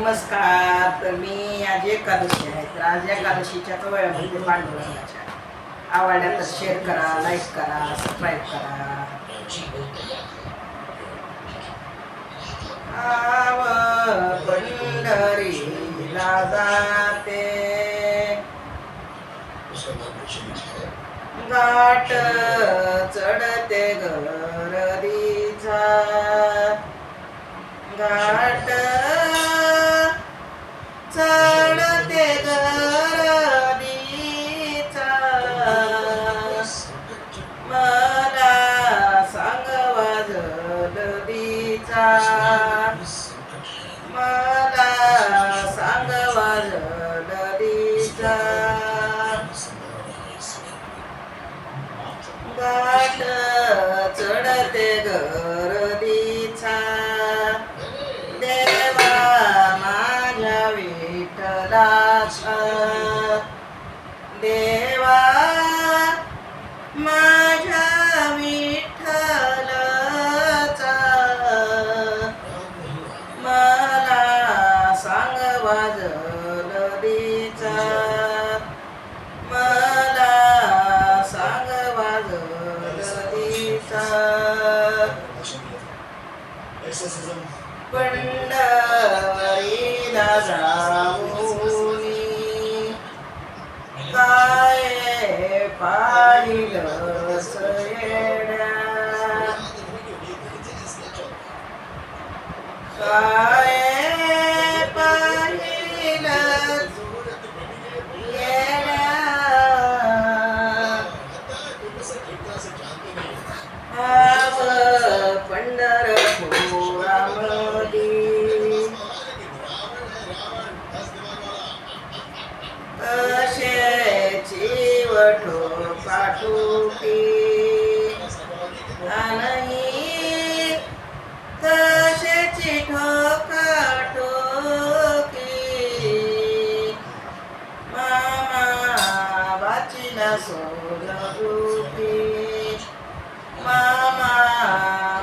नमस्कार तर मी आज एकादशी आहे. तर आज एकादशीच्या वयामध्ये पांडुरंगाच्या आवडल्या तर शेअर करा लाईक करा सबस्क्राईब करा. आव पंढरीला जाते. घाट चढ Uh, पंढरीला जाऊनी. काय पाहिलं सयड्या काय पाठुकी आणि कशाची ठोका ठोकी मामा वाचिला मामा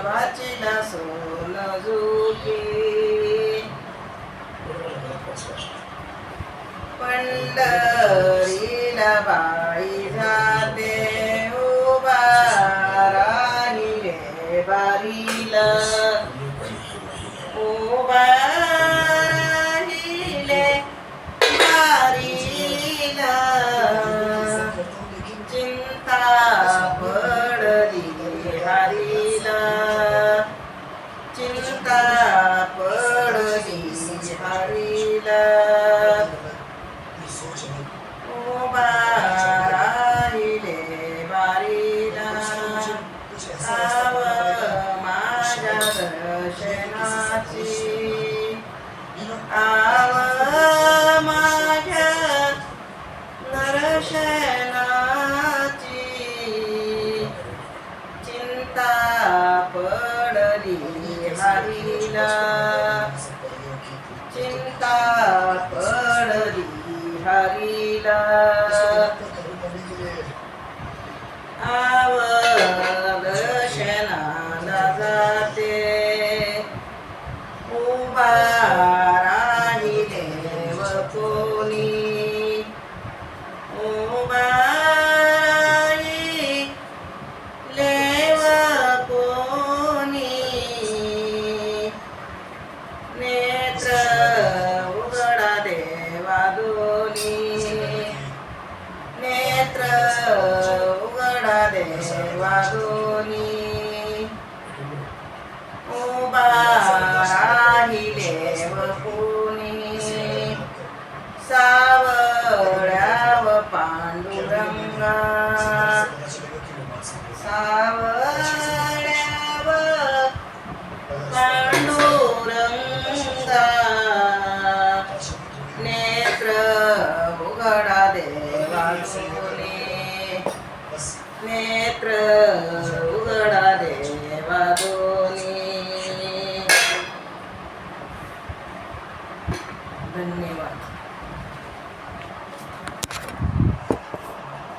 वाचिला पंढरीला हरीला उभा राहिले बारीला आव माझ्या दर्शनाची आव माझ्या दर्शनाची चिंता पडली हरीला नेत्र उघडा देवा दोन्ही उभा राहिले व कोणी सावळ्याव पांडुरंगा. सावळ्याव पांडुरंगा. नेत्र उघडा देवा Amen.